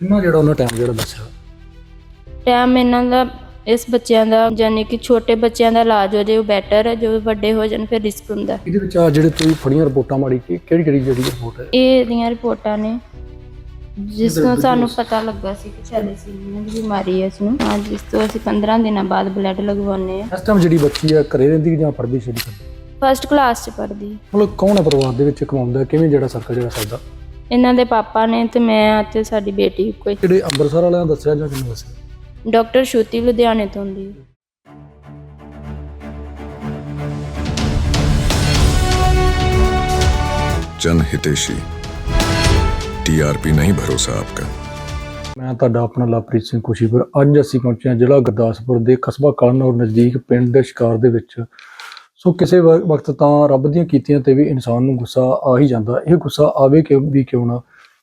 ਕਿੰਨਾ ਜਿਹੜਾ ਉਹਨਾਂ ਟਾਈਮ ਜਿਹੜਾ ਦੱਸਿਆ? ਟਾਈਮ ਇਹਨਾਂ ਦਾ ਇਸ ਬੱਚਿਆਂ ਦਾ ਯਾਨੀ ਕਿ ਛੋਟੇ ਬੱਚਿਆਂ ਦਾ ਇਲਾਜ ਹੋ ਜੇ ਉਹ ਬੈਟਰ ਹੈ ਜੋ ਵੱਡੇ ਹੋ ਜਾਣ ਫਿਰ ਰਿਸਕ ਹੁੰਦਾ। ਇਹਦੇ ਵਿੱਚ ਆ ਜਿਹੜੇ ਤੁਸੀਂ ਫੜੀਆਂ ਰਿਪੋਰਟਾਂ ਮਾੜੀ ਕਿ ਕਿਹੜੀ ਕਿਹੜੀ ਜਿਹੜੀ ਰਿਪੋਰਟ ਹੈ? ਇਹ ਇਹਦੀਆਂ ਰਿਪੋਰਟਾਂ ਨੇ। ਜਿਸ ਤੋਂ ਸਾਨੂੰ ਪਤਾ ਲੱਗਾ ਸੀ ਕਿ ਥੈਲੇਸੀਮੀਆ ਦੀ ਬਿਮਾਰੀ ਹੈ ਇਸ ਨੂੰ ਹਾਂ ਜਿਸ ਤੋਂ ਅਸੀਂ 15 ਦਿਨਾਂ ਬਾਅਦ ਬਲੱਡ ਲਗਵਾਉਂਦੇ ਆ ਇਸ ਟਾਈਮ ਜਿਹੜੀ ਬੱਚੀ ਆ ਘਰੇ ਰਹਿੰਦੀ ਜਾਂ ਪੜ੍ਹਦੀ ਕਰਦੀ ਫਸਟ ਕਲਾਸ ਚ ਪੜ੍ਹਦੀ। ਮਤਲਬ ਕੌਣ ਹੈ ਪਰਿਵਾਰ ਦੇ ਵਿੱਚ ਕਮਾਉਂਦਾ ਕਿਵੇਂ ਜਿਹੜਾ ਸਰਕਲ ਜਿਹੜਾ ਚੱਲਦਾ? ਇਹਨਾਂ ਦੇ ਪਾਪਾ ਨੇ ਤੇ ਮੈਂ ਤੇ ਸਾਡੀ ਬੇਟੀ ਕੋਈ ਜਿਹੜੇ ਅੰਮ੍ਰਿਤਸਰ ਵਾਲਿਆਂ ਨੇ ਦੱਸਿਆ ਜਾਂ ਕਿਹਨੂੰ ਦੱਸਿਆ ਡਾਕਟਰ ਸ਼ੂਤੀ ਲੁਧਿਆਣੇ ਤੋਂ ਹੁੰਦੀ ਹੈ जन हितेशी टीआरपी नहीं भरोसा आपका ਮੈਂ ਤੁਹਾਡਾ ਆਪਣਾ ਲਵਪ੍ਰੀਤ ਸਿੰਘ ਖੁਸ਼ੀਪੁਰ ਅੱਜ ਅਸੀਂ ਪਹੁੰਚੇ ਹਾਂ ਜ਼ਿਲ੍ਹਾ ਗੁਰਦਾਸਪੁਰ ਦੇ ਕਸਬਾ ਕਲਨੌਰ ਨਜ਼ਦੀਕ ਪਿੰਡ ਸ਼ਿਕਾਰ ਦੇ ਵਿੱਚ ਸੋ ਕਿਸੇ ਵਕਤ ਤਾਂ ਰੱਬ ਦੀਆਂ ਕੀਤੀਆਂ ਤੇ ਵੀ ਇਨਸਾਨ ਨੂੰ ਗੁੱਸਾ ਆ ਹੀ ਜਾਂਦਾ। ਇਹ ਗੁੱਸਾ ਆਵੇ ਕਿ ਵੀ ਕਿਉਂ ਨਾ?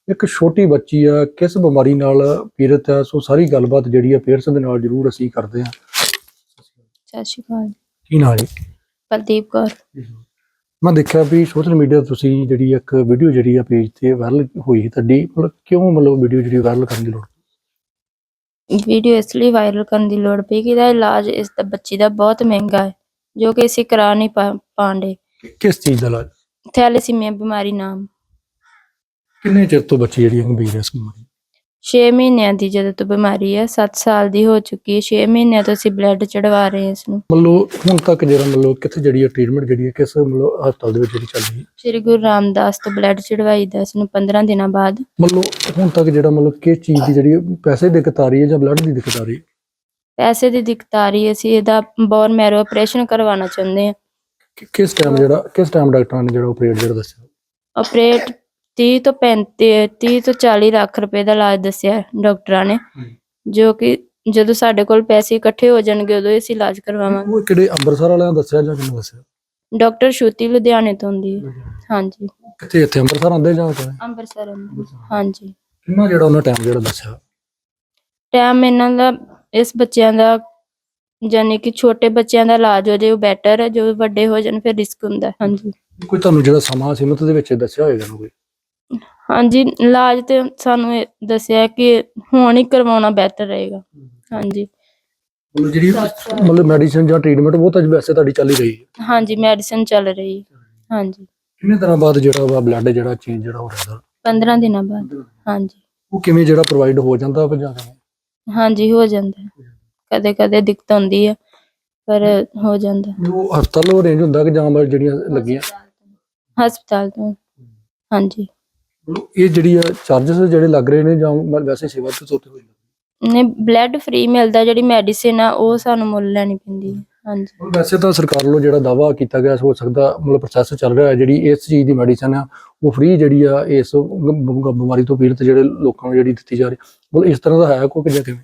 ਇੱਕ ਛੋਟੀ ਬੱਚੀ ਆ ਕਿਸ ਬਿਮਾਰੀ ਨਾਲ ਪੀੜਤ ਹੈ ਸੋ ਸਾਰੀ ਗੱਲਬਾਤ ਜਿਹੜੀ ਆ ਪੇਰੈਂਟਸ ਦੇ ਨਾਲ ਜ਼ਰੂਰ ਅਸੀਂ ਕਰਦੇ ਹਾਂ। ਸਤਿ ਸ਼੍ਰੀ ਅਕਾਲ। ਕੀ ਨਾਲ ਜੀ? ਪ੍ਰਦੀਪ ਕੌਰ। ਮੈਂ ਦੇਖਿਆ ਵੀ ਸੋਸ਼ਲ ਮੀਡੀਆ ਤੁਸੀਂ ਜਿਹੜੀ ਇੱਕ ਵੀਡੀਓ ਜਿਹੜੀ ਆ ਪੇਜ ਤੇ ਵਾਇਰਲ ਹੋਈ ਤੁਹਾਡੀ ਮਤਲਬ ਕਿਉਂ ਮਤਲਬ ਵੀਡੀਓ ਜਿਹੜੀ ਵਾਇਰਲ ਕਰਨ ਦੀ ਲੋੜ ਵੀਡੀਓ ਇਸ ਲਈ ਵਾਇਰਲ ਕਰਨ ਦੀ ਲੋੜ ਪਈ ਕਿ ਇਹਦਾ ਇਲਾਜ ਇਸ ਦਾ ਬੱਚੀ ਦਾ ਬਹੁਤ ਮਹਿੰਗਾ ਹੈ। ਜੋ ਕਿ ਅਸੀਂ ਕਰਾ ਨਹੀਂ ਪਾ- ਕਿਸ ਚੀਜ਼ ਦਾ ਇਲਾਜ? ਥੈਲੇਸੀਮੀਆ ਬਿਮਾਰੀ ਨਾਮ। ਕਿੰਨੇ ਚਿਰ ਤੋਂ ਬੱਚੀ ਜਿਹੜੀ ਗੰਭੀਰ ਹੈ ਇਸ ਬਿਮਾਰੀ? 6 ਮਹੀਨਿਆਂ ਦੀ ਜਦੋਂ ਤੋਂ ਬਿਮਾਰੀ ਹੈ 7 ਸਾਲ ਦੀ ਹੋ ਚੁੱਕੀ ਹੈ। 6 ਮਹੀਨਿਆਂ ਤੋਂ ਅਸੀਂ ਬਲੱਡ ਚੜਵਾ ਰਹੇ ਹਾਂ ਇਸ ਨੂੰ। ਮਤਲਬ ਹੁਣ ਤੱਕ ਜਿਹੜਾ ਮਤਲਬ ਕਿੱਥੇ ਜਿਹੜੀ ਹੈ ਟ੍ਰੀਟਮੈਂਟ ਜਿਹੜੀ ਹੈ ਕਿਸ ਮਤਲਬ ਹਸਪਤਾਲ ਦੇ ਵਿੱਚ ਜਿਹੜੀ ਚੱਲ ਰਹੀ ਹੈ? ਸ੍ਰੀ ਗੁਰੂ ਰਾਮਦਾਸ ਤੋਂ ਬਲੱਡ ਚੜਵਾਈਦਾ ਇਸ ਨੂੰ 15 ਦਿਨਾਂ ਬਾਅਦ। ਮਤਲਬ ਹੁਣ ਤੱਕ ਜਿਹੜਾ ਮਤਲਬ ਕਿਸ ਚੀਜ਼ ਦੀ ਜਿਹੜੀ ਪੈਸੇ ਦੀ ਦਿੱਕਤ ਆ ਰਹੀ ਹੈ ਜਾਂ ਬਲੱਡ ਦੀ ਦਿੱਕਤ ਆ ਰਹੀ ਹੈ? ਪੈਸੇ ਦੀ ਦਿੱਕਤ ਆ ਰਹੀ ਹੈ ਅਸੀਂ ਇਹਦਾ ਬੋਨ ਮੈਰੋ ਆਪਰੇਸ਼ਨ ਕਰਵਾਉਣਾ ਚਾਹੁੰਦੇ ਹਾਂ। ਕਿ- ਕਿਸ ਟਾਈਮ ਜਿਹੜਾ ਕਿਸ ਟਾਈਮ ਡਾਕਟਰਾਂ ਨੇ ਜਿਹੜਾ ਆਪਰੇਟ ਜਿਹੜਾ ਦੱਸਿਆ? ਆਪਰੇਟ 30 ਤੋਂ 35 30 ਤੋਂ 40 ਲੱਖ ਰੁਪਏ ਦਾ ਇਲਾਜ ਦੱਸਿਆ ਹੈ ਡਾਕਟਰਾਂ ਨੇ ਜੋ ਕਿ ਜਦੋਂ ਸਾਡੇ ਕੋਲ ਪੈਸੇ ਇਕੱਠੇ ਹੋ ਜਾਣਗੇ ਉਦੋਂ ਹੀ ਅਸੀਂ ਇਲਾਜ ਕਰਵਾਵਾਂਗੇ। ਉਹ ਕਿਹੜੇ ਅੰਮ੍ਰਿਤਸਰ ਵਾਲਿਆਂ ਨੇ ਦੱਸਿਆ ਜਾਂ ਕਿਹਨੂੰ ਦੱਸਿਆ? ਡਾਕਟਰ ਸ਼ੂਤੀ ਲੁਧਿਆਣੇ ਤੋਂ ਹੁੰਦੀ ਹੈ। ਹਾਂਜੀ। ਕਿੱਥੇ ਇੱਥੇ ਅੰਮ੍ਰਿਤਸਰ ਆਉਂਦੇ ਜਾਂ ਕਿਵੇਂ? ਅੰਮ੍ਰਿਤਸਰ। ਹਾਂਜੀ। ਕਿੰਨਾ ਜਿਹੜਾ ਉਹਨਾਂ ਟਾਈਮ ਜਿਹੜਾ ਦੱਸਿਆ? ਟਾਈਮ ਇਹਨਾਂ ਦਾ ਇਸ ਬੱਚਿਆਂ ਦਾ ਯਾਨੀ ਕਿ ਛੋਟੇ ਬੱਚਿਆਂ ਦਾ ਇਲਾਜ ਹੋ ਜੇ ਉਹ ਬੈਟਰ ਹੈ ਜੋ ਵੱਡੇ ਹੋ ਜਾਣ ਫਿਰ ਰਿਸਕ ਹੁੰਦਾ ਹੈ। ਹਾਂਜੀ। ਕੋਈ ਤੁਹਾਨੂੰ ਜਿਹੜਾ ਸਮਾਂ ਸੀਮਤ ਦੇ ਵਿੱਚ ਦੱਸਿਆ ਹੋਏਗਾ ਨਾ ਕੋਈ? ਹਾਂਜੀ ਇਲਾਜ ਤੇ ਸਾਨੂੰ ਇਹ ਦੱਸਿਆ ਕਿ ਹੁਣ ਹੀ ਕਰਵਾਉਣਾ ਬਿਹਤਰ ਰਹੇਗਾ। ਹਾਂਜੀ। ਮਤਲਬ ਜਿਹੜੀ ਮਤਲਬ ਮੈਡੀਸਿਨ ਜਾਂ ਟ੍ਰੀਟਮੈਂਟ ਉਹ ਤਾਂ ਵੈਸੇ ਤੁਹਾਡੀ ਚੱਲ ਹੀ ਰਹੀ ਹੈ। ਹਾਂਜੀ ਮੈਡੀਸਿਨ ਚੱਲ ਰਹੀ ਹੈ। ਹਾਂਜੀ। ਕਿੰਨੇ ਦਿਨਾਂ ਬਾਅਦ ਜਿਹੜਾ ਵਾ ਬਲੱਡ ਜਿਹੜਾ ਚੇਂਜ ਜਿਹੜਾ ਹੋ ਰਿਹਾ 15 ਦਿਨਾਂ ਬਾਅਦ। ਹਾਂਜੀ। ਉਹ ਕਿਵੇਂ ਜਿਹੜਾ ਪ੍ਰੋਵਾਈਡ ਹੋ ਜਾਂਦਾ ਵਾ ਜਾਂ ਕਿਵੇਂ? ਹਾਂਜੀ ਹੋ ਜਾਂਦਾ ਕਦੇ ਕਦੇ ਦਿੱਕਤ ਹੁੰਦੀ ਹੈ ਪਰ ਹੋ ਜਾਂਦਾ ਉਹ ਹਸਪਤਾਲ ਰੇਂਜ ਹੁੰਦਾ ਕਿ ਜਾਂ ਮਤਲਬ ਜਿਹੜੀਆਂ ਲੱਗੀਆਂ? ਹਸਪਤਾਲ ਤੋਂ। ਹਾਂਜੀ। ਇਹ ਜਿਹੜੀ ਆ ਚਾਰजेस ਜਿਹੜੇ ਲੱਗ ਰਹੇ ਨੇ ਜਾਂ ਮਤਲਬ ਵੈਸੇ ਸੇਵਾ ਤੇ ਸੋਤੇ ਹੋਈ ਨੇ? ਬਲੱਡ ਫ੍ਰੀ ਮਿਲਦਾ ਜਿਹੜੀ ਮੈਡੀਸਿਨ ਆ ਉਹ ਸਾਨੂੰ ਮੁੱਲ ਲੈਣੀ ਪੈਂਦੀ ਹੈ। ਹਾਂਜੀ। ਮਤਲਬ ਵੈਸੇ ਤਾਂ ਸਰਕਾਰ ਵੱਲੋਂ ਜਿਹੜਾ ਦਾਵਾ ਕੀਤਾ ਗਿਆ ਹੋ ਸਕਦਾ ਮਤਲਬ ਪ੍ਰੋਸੈਸ ਚੱਲ ਰਿਹਾ ਹੈ ਜਿਹੜੀ ਇਸ ਚੀਜ਼ ਦੀ ਮੈਡੀਸਨ ਆ ਉਹ ਫ੍ਰੀ ਜਿਹੜੀ ਆ ਇਸ ਬਿਮਾਰੀ ਤੋਂ ਪੀੜਤ ਜਿਹੜੇ ਲੋਕਾਂ ਨੂੰ ਜਿਹੜੀ ਦਿੱਤੀ ਜਾ ਰਹੀ ਮਤਲਬ ਇਸ ਤਰ੍ਹਾਂ ਦਾ ਹੈ ਕੋਈ ਕਿ ਜਾਂ ਕਿਵੇਂ?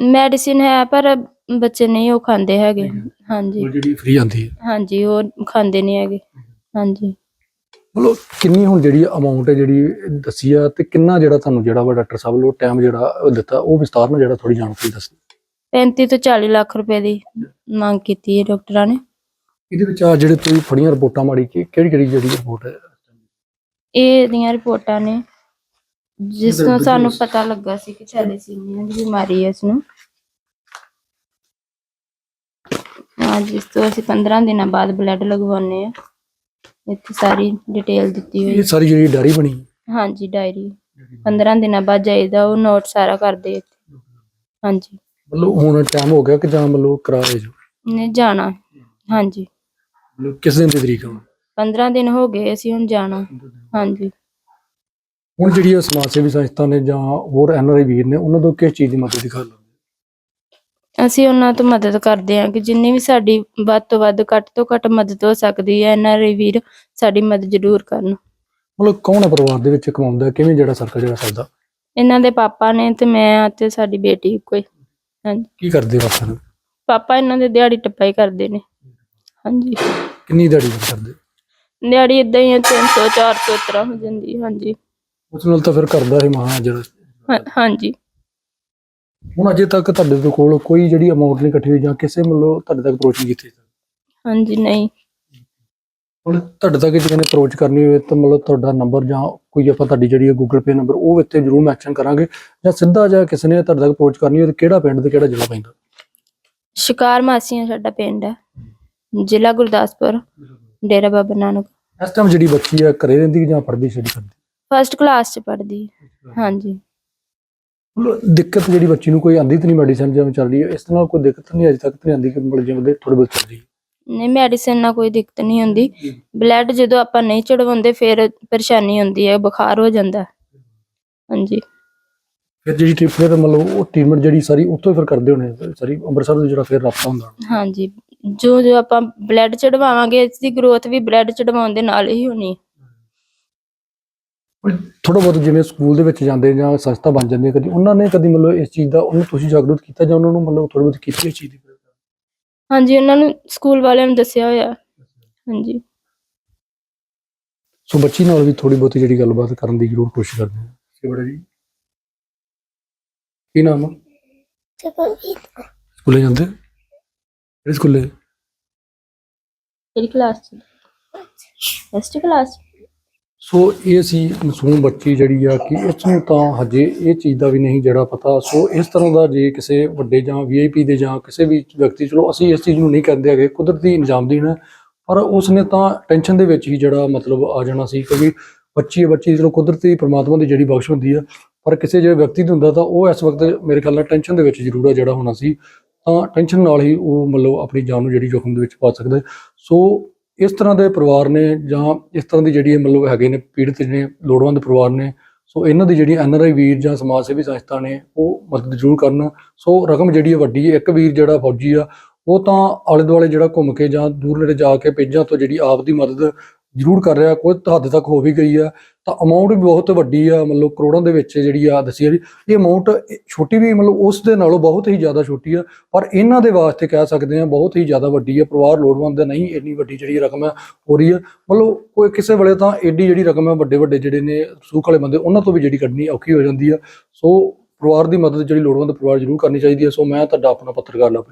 ਮੈਡੀਸਿਨ ਹੈ ਪਰ ਬੱਚੇ ਨਹੀਂ ਉਹ ਖਾਂਦੇ ਹੈਗੇ। ਹਾਂਜੀ। ਉਹ ਜਿਹੜੀ ਫ੍ਰੀ ਆਂਦੀ ਹੈ। ਹਾਂਜੀ ਉਹ ਖਾਂਦੇ ਨਹੀਂ ਹੈਗੇ। ਹਾਂਜੀ। ਮਤਲਬ ਕਿੰਨੀ ਹੁਣ ਜਿਹੜੀ ਅਮਾਉਂਟ ਹੈ ਜਿਹੜੀ ਦੱਸੀ ਆ ਤੇ ਕਿੰਨਾ ਜਿਹੜਾ ਤੁਹਾਨੂੰ ਜਿਹੜਾ ਵਾ ਡਾਕਟਰ ਸਾਹਿਬ ਵੱਲੋਂ ਟਾਈਮ ਜਿਹੜਾ ਉਹ ਦਿੱਤਾ ਉਹ ਵਿਸਤਾਰ ਨਾਲ ਜਿਹੜਾ ਥੋੜੀ ਜਾਣਕਾਰੀ ਦੱਸੋ 35 ਤੋਂ 40 ਲੱਖ ਰੁਪਏ ਦੀ ਮੰਗ ਕੀਤੀ ਹੈ ਡਾਕਟਰਾਂ ਨੇ। ਇਹਦੇ ਵਿੱਚ ਆ ਜਿਹੜੇ ਤੁਸੀਂ ਫੜੀਆਂ ਰਿਪੋਰਟਾਂ ਮਾੜੀ ਕਿ ਕਿਹੜੀ ਕਿਹੜੀ ਜਿਹੜੀ ਰਿਪੋਰਟ ਹੈ? ਇਹ ਇਹਦੀਆਂ ਰਿਪੋਰਟਾਂ ਨੇ ਜਿਸ ਤੋਂ ਸਾਨੂੰ ਪਤਾ ਲੱਗਾ ਸੀ ਕਿ ਥੈਲੇਸੀਮੀਆ ਦੀ ਬਿਮਾਰੀ ਹੈ ਇਸ ਨੂੰ। ਹਾਂ ਜਿਸ ਤੋਂ ਅਸੀਂ 15 ਦਿਨਾਂ ਬਾਅਦ ਬਲੱਡ ਲਗਵਾਉਂਦੇ ਆ ਇੱਥੇ ਸਾਰੀ ਡਿਟੇਲ ਦਿੱਤੀ ਹੋਈ ਇਹ ਸਾਰੀ ਜਿਹੜੀ ਡਾਇਰੀ ਬਣੀ। ਹਾਂਜੀ ਡਾਇਰੀ 15 ਦਿਨਾਂ ਬਾਅਦ ਜਾਈਦਾ ਉਹ ਨੋਟ ਸਾਰਾ ਕਰਦੇ ਇੱਥੇ। ਹਾਂਜੀ। ਮਤਲਬ ਹੁਣ ਟਾਈਮ ਹੋ ਗਿਆ ਕਿ ਜਾਂ ਮਤਲਬ ਕਰਾਏ ਜੋ? ਨੇ ਜਾਣਾ। ਹਾਂਜੀ। ਮਤਲਬ ਕਿਸ ਦਿਨ ਦੀ ਤਰੀਕ ਹੈ 15 ਦਿਨ ਹੋ ਗਏ ਅਸੀਂ ਹੁਣ ਜਾਣਾ। ਹਾਂਜੀ। ਹੁਣ ਜਿਹੜੀ ਇਹ ਸਮਾਜ ਸੇਵੀ ਸੰਸਥਾ ਨੇ ਜਾਂ ਹੋਰ ਐਨਆਰਆਈ ਵੀਰ ਨੇ ਉਹਨਾਂ ਤੋਂ ਕਿਸ ਚੀਜ਼ ਦੀ ਮਦਦ ਦਿਖਾ ਲਓ ਅਸੀਂ ਉਹਨਾਂ ਤੋਂ ਮਦਦ ਕਰਦੇ ਹਾਂ ਕਿ ਜਿੰਨੀ ਵੀ ਸਾਡੀ ਵੱਧ ਤੋਂ ਵੱਧ ਘੱਟ ਤੋਂ ਘੱਟ ਮਦਦ ਹੋ ਸਕਦੀ ਹੈ ਐਨਆਰਆਈ ਵੀਰ ਸਾਡੀ ਮਦਦ ਜ਼ਰੂਰ ਕਰਨ। ਮਤਲਬ ਕੌਣ ਹੈ ਪਰਿਵਾਰ ਦੇ ਵਿੱਚ ਕਮਾਉਂਦਾ ਕਿਵੇਂ ਜਿਹੜਾ ਸਰਕਲ ਜਿਹੜਾ ਚੱਲਦਾ? ਇਹਨਾਂ ਦੇ ਪਾਪਾ ਨੇ ਤੇ ਮੈਂ ਤੇ ਸਾਡੀ ਬੇਟੀ ਕੋਈ ਹਾਂਜੀ। ਕੀ ਕਰਦੇ ਵਾਸਨ ਪਾਪਾ ਇਹਨਾਂ ਦੇ ਦਿਹਾੜੀ ਟੱਪਾਈ ਕਰਦੇ ਨੇ। ਹਾਂਜੀ। ਕਿੰਨੀ ਦਿਹਾੜੀ ਕਰਦੇ? ਦਿਹਾੜੀ ਇਦਾਂ ਹੀ 300 400 ਤਰ੍ਹਾਂ ਹੋ ਜਾਂਦੀ ਹੈ, ਹਾਂਜੀ। ਉਸ ਨਾਲ ਤਾਂ ਫਿਰ ਕਰਦਾ ਹੈ ਮਹਾ ਜਿਹੜਾ। ਹਾਂ- ਹਾਂਜੀ। ਹੁਣ ਅਜੇ ਤੱਕ ਤੁਹਾਡੇ ਦੇ ਕੋਲ ਕੋਈ ਜਿਹੜੀ ਅਮਾਉਂਟ ਨਹੀਂ ਇਕੱਠੀ ਹੋਈ ਜਾਂ ਕਿਸੇ ਵੱਲੋਂ ਤੁਹਾਡੇ ਤੱਕ ਅਪਰੋਚ ਨਹੀਂ ਕੀਤੀ? ਹਾਂਜੀ ਨਹੀਂ। ਹੁਣ ਤੁਹਾਡੇ ਤੱਕ ਜੇ ਨੇ ਅਪਰੋਚ ਕਰਨੀ ਹੋਵੇ ਤਾਂ ਮਤਲਬ ਤੁਹਾਡਾ ਨੰਬਰ ਜਾਂ ਕੋਈ ਆਪਾਂ ਤੁਹਾਡੀ ਜਿਹੜੀ ਹੈ ਗੂਗਲ ਪੇ ਨੰਬਰ ਉਹ ਇੱਥੇ ਜ਼ਰੂਰ ਮੈਂਸ਼ਨ ਕਰਾਂਗੇ ਜਾਂ ਸਿੱਧਾ ਜਾਂ ਕਿਸੇ ਨੇ ਤੁਹਾਡੇ ਤੱਕ ਅਪਰੋਚ ਕਰਨੀ ਹੋਵੇ ਤਾਂ ਕਿਹੜਾ ਪਿੰਡ ਤੇ ਕਿਹੜਾ ਜ਼ਿਲ੍ਹਾ ਪੈਂਦਾ? ਸ਼ਿਕਾਰ ਮਾਸੀਆਂ ਸਾਡਾ ਪਿੰਡ। ਹੈ ਜ਼ਿਲ੍ਹਾ ਗੁਰਦਾਸਪੁਰ ਡੇਰਾ ਬਾਬਾ ਨਾਨਕ। ਇਸ ਟਾਈਮ ਜਿਹੜੀ ਬੱਚੀ ਹੈ ਘਰੇ ਰਹਿੰਦੀ ਜਾਂ ਪੜ੍ਹਦੀ ਛੱਡੀ ਕਰਦੀ ਫਸਟ ਕਲਾਸ ਚ ਪੜ੍ਹਦੀ। ਹਾਂਜੀ। ਦਿੱਕਤ ਜਿਹੜੀ ਬੱਚੀ ਨੂੰ ਕੋਈ ਆਂਦੀ ਤਾਂ ਨਹੀਂ ਮੈਡੀਸਨ ਜਿਵੇਂ ਚੱਲ ਰਹੀ ਹੈ ਇਸ ਨਾਲ ਕੋਈ ਦਿੱਕਤ ਨਹੀਂ ਅਜੇ ਤੱਕ ਤਾਂ ਆਂਦੀ ਕਿ ਮਤਲਬ ਜਿਵੇਂ ਦੇ ਥੋੜੀ ਬਹੁਤ ਚੱਲ ਰਹੀ ਹੈ। ਨਹੀਂ ਮੈਡੀਸਿਨ ਨਾਲ ਕੋਈ ਦਿੱਕਤ ਨਹੀਂ ਹੁੰਦੀ। ਬਲੱਡ ਜਦੋਂ ਆਪਾਂ ਨਹੀਂ ਚੜਵਾਉਂਦੇ ਫਿਰ ਪਰੇਸ਼ਾਨੀ ਹੁੰਦੀ ਹੈ ਬੁਖਾਰ ਹੋ ਜਾਂਦਾ। ਹਾਂਜੀ। ਫਿਰ ਜਿਹੜੀ ਟ੍ਰੀਟਮੈਂਟ ਮਤਲਬ ਉਹ ਟ੍ਰੀਟਮੈਂਟ ਜਿਹੜੀ ਸਾਰੀ ਉੱਥੋਂ ਹੀ ਫਿਰ ਕਰਦੇ ਹੋਣੇ ਸਾਰੀ ਅੰਮ੍ਰਿਤਸਰ ਤੋਂ ਜਿਹੜਾ ਫਿਰ ਰਾਬਤਾ ਹੁੰਦਾ। ਹਾਂਜੀ। ਜੋ ਜੋ ਆਪਾਂ ਬਲੱਡ ਚੜਵਾਵਾਂਗੇ ਇਸ ਦੀ ਗਰੋਥ ਵੀ ਬਲੱਡ ਚੜਵਾਉਣ ਦੇ ਨਾਲ ਹੀ ਹੋਣੀ। ਹੈ। ਥੋੜਾ ਬਹੁਤ ਜਿਵੇਂ ਸਕੂਲ ਦੇ ਵਿੱਚ ਜਾਂਦੇ ਜਾਂ ਸੰਸਥਾ ਬਣ ਜਾਂਦੀ ਹੈ ਕਦੀ ਉਹਨਾਂ ਨੇ ਕਦੀ ਮਤਲਬ ਇਸ ਚੀਜ਼ ਦਾ ਉਹਨੂੰ ਤੁਸੀਂ ਜਾਗਰੂਕ ਕੀਤਾ ਜਾਂ ਉਹਨਾਂ ਨੂੰ ਮਤਲਬ ਥੋੜੀ ਬਹੁਤ ਕੀਤੀ ਇਸ ਚੀਜ਼ ਦੀ? ਹਾਂਜੀ ਉਹਨਾਂ ਨੂੰ ਸਕੂਲ ਵਾਲਿਆਂ ਨੂੰ ਦੱਸਿਆ ਹੋਇਆ। ਹਾਂਜੀ। ਸੋ ਬੱਚੀ ਨਾਲ ਵੀ ਥੋੜੀ ਬਹੁਤੀ ਜਿਹੜੀ ਗੱਲਬਾਤ ਕਰਨ ਦੀ ਜ਼ਰੂਰ ਕੋਸ਼ਿਸ਼ ਕਰਦੇ ਹਾਂ। ਸੀ ਬੜਾ ਜੀ। ਕੀ ਨਾਮ ਆ? ਸਕੂਲੇ ਜਾਂਦੇ? ਕਿਹੜੇ ਸਕੂਲੇ? ਕਿਹੜੀ ਕਲਾਸ ਚ? ਫਸਟ ਕਲਾਸ ਸੋ ਇਹ ਸੀ ਮਾਸੂਮ ਬੱਚੀ ਜਿਹੜੀ ਆ ਕਿ ਇਸ ਨੂੰ ਤਾਂ ਹਜੇ ਇਹ ਚੀਜ਼ ਦਾ ਵੀ ਨਹੀਂ ਜਿਹੜਾ ਪਤਾ। ਸੋ ਇਸ ਤਰ੍ਹਾਂ ਦਾ ਜੇ ਕਿਸੇ ਵੱਡੇ ਜਾਂ ਵੀਆਈਪੀ ਦੇ ਜਾਂ ਕਿਸੇ ਵੀ ਵਿਅਕਤੀ, ਚਲੋ ਅਸੀਂ ਇਸ ਚੀਜ਼ ਨੂੰ ਨਹੀਂ ਕਹਿੰਦੇ ਹੈਗੇ, ਕੁਦਰਤੀ ਨਿਜ਼ਾਮਦੀਨ ਹੈ ਪਰ ਉਸ ਨੇ ਤਾਂ ਟੈਨਸ਼ਨ ਦੇ ਵਿੱਚ ਹੀ ਜਿਹੜਾ ਮਤਲਬ ਆ ਜਾਣਾ ਸੀ ਕਿਉਂਕਿ ਬੱਚੀ ਬੱਚੀ ਚਲੋ ਕੁਦਰਤੀ ਪ੍ਰਮਾਤਮਾ ਦੀ ਜਿਹੜੀ ਬਖਸ਼ ਹੁੰਦੀ ਆ, ਪਰ ਕਿਸੇ ਜਿਹੜੇ ਵਿਅਕਤੀ ਤੇ ਹੁੰਦਾ ਤਾਂ ਉਹ ਇਸ ਵਕਤ ਮੇਰੇ ਖਿਆਲ ਨਾਲ ਟੈਨਸ਼ਨ ਦੇ ਵਿੱਚ ਜ਼ਰੂਰ ਆ ਜਿਹੜਾ ਹੋਣਾ ਸੀ। ਤਾਂ ਟੈਨਸ਼ਨ ਨਾਲ ਹੀ ਉਹ ਮਤਲਬ ਆਪਣੀ ਜਾਨ ਨੂੰ ਜਿਹੜੀ ਜ਼ੋਖਮ ਦੇ ਵਿੱਚ ਪਾ ਸਕਦਾ ਸੋ ਇਸ ਤਰ੍ਹਾਂ ਦੇ ਪਰਿਵਾਰ ਨੇ ਜਾਂ ਇਸ ਤਰ੍ਹਾਂ ਦੀ ਜਿਹੜੀ ਮਤਲਬ ਹੈਗੇ ਨੇ ਪੀੜਤ ਨੇ ਲੋੜਵੰਦ ਪਰਿਵਾਰ ਨੇ, ਸੋ ਇਹਨਾਂ ਦੀ ਜਿਹੜੀ ਐੱਨ ਆਰ ਆਈ ਵੀਰ ਜਾਂ ਸਮਾਜ ਸੇਵੀ ਸੰਸਥਾ ਨੇ ਉਹ ਮਦਦ ਜ਼ਰੂਰ ਕਰਨ। ਸੋ ਰਕਮ ਜਿਹੜੀ ਹੈ ਵੱਡੀ ਹੈ, ਇੱਕ ਵੀਰ ਜਿਹੜਾ ਫੌਜੀ ਆ, ਉਹ ਤਾਂ ਆਲੇ ਦੁਆਲੇ ਜਿਹੜਾ ਘੁੰਮ ਕੇ ਜਾਂ ਦੂਰ ਨੇੜੇ ਜਾ ਕੇ ਪੇਜਾਂ ਤੋਂ ਜਿਹੜੀ ਆਪ ਦੀ ਮਦਦ ਜ਼ਰੂਰ ਕਰ ਰਿਹਾ, ਕੋਈ ਹੱਦ ਤੱਕ ਹੋ ਵੀ ਗਈ ਆ। ਤਾਂ ਅਮਾਉਂਟ ਵੀ ਬਹੁਤ ਵੱਡੀ ਆ, ਮਤਲਬ ਕਰੋੜਾਂ ਦੇ ਵਿੱਚ ਜਿਹੜੀ ਆ ਦੱਸੀ ਆ ਜੀ ਇਹ ਅਮਾਉਂਟ ਛੋਟੀ ਵੀ ਮਤਲਬ ਉਸ ਦੇ ਨਾਲੋਂ ਬਹੁਤ ਹੀ ਜ਼ਿਆਦਾ ਛੋਟੀ ਆ, ਪਰ ਇਹਨਾਂ ਦੇ ਵਾਸਤੇ ਕਹਿ ਸਕਦੇ ਆ, ਬਹੁਤ ਹੀ ਜ਼ਿਆਦਾ ਵੱਡੀ ਆ। ਪਰਿਵਾਰ ਲੋੜਵੰਦ ਨਹੀਂ, ਇੰਨੀ ਵੱਡੀ ਜਿਹੜੀ ਰਕਮ ਹੈ ਹੋ ਰਹੀ ਆ। ਮਤਲਬ ਕੋਈ ਕਿਸੇ ਵੇਲੇ ਤਾਂ ਐਡੀ ਜਿਹੜੀ ਰਕਮ ਹੈ ਵੱਡੇ ਵੱਡੇ ਜਿਹੜੇ ਨੇ ਸੂਖ ਵਾਲੇ ਬੰਦੇ, ਉਹਨਾਂ ਤੋਂ ਵੀ ਜਿਹੜੀ ਕੱਢਣੀ ਔਖੀ ਹੋ ਜਾਂਦੀ ਆ। ਸੋ ਪਰਿਵਾਰ ਦੀ ਮਦਦ ਜਿਹੜੀ ਲੋੜਵੰਦ ਪਰਿਵਾਰ ਜ਼ਰੂਰ ਕਰਨੀ ਚਾਹੀਦੀ ਹੈ ਸੋ ਮੈਂ ਤੁਹਾਡਾ ਆਪਣਾ ਪੱਤਰਕਾਰ ਲਵ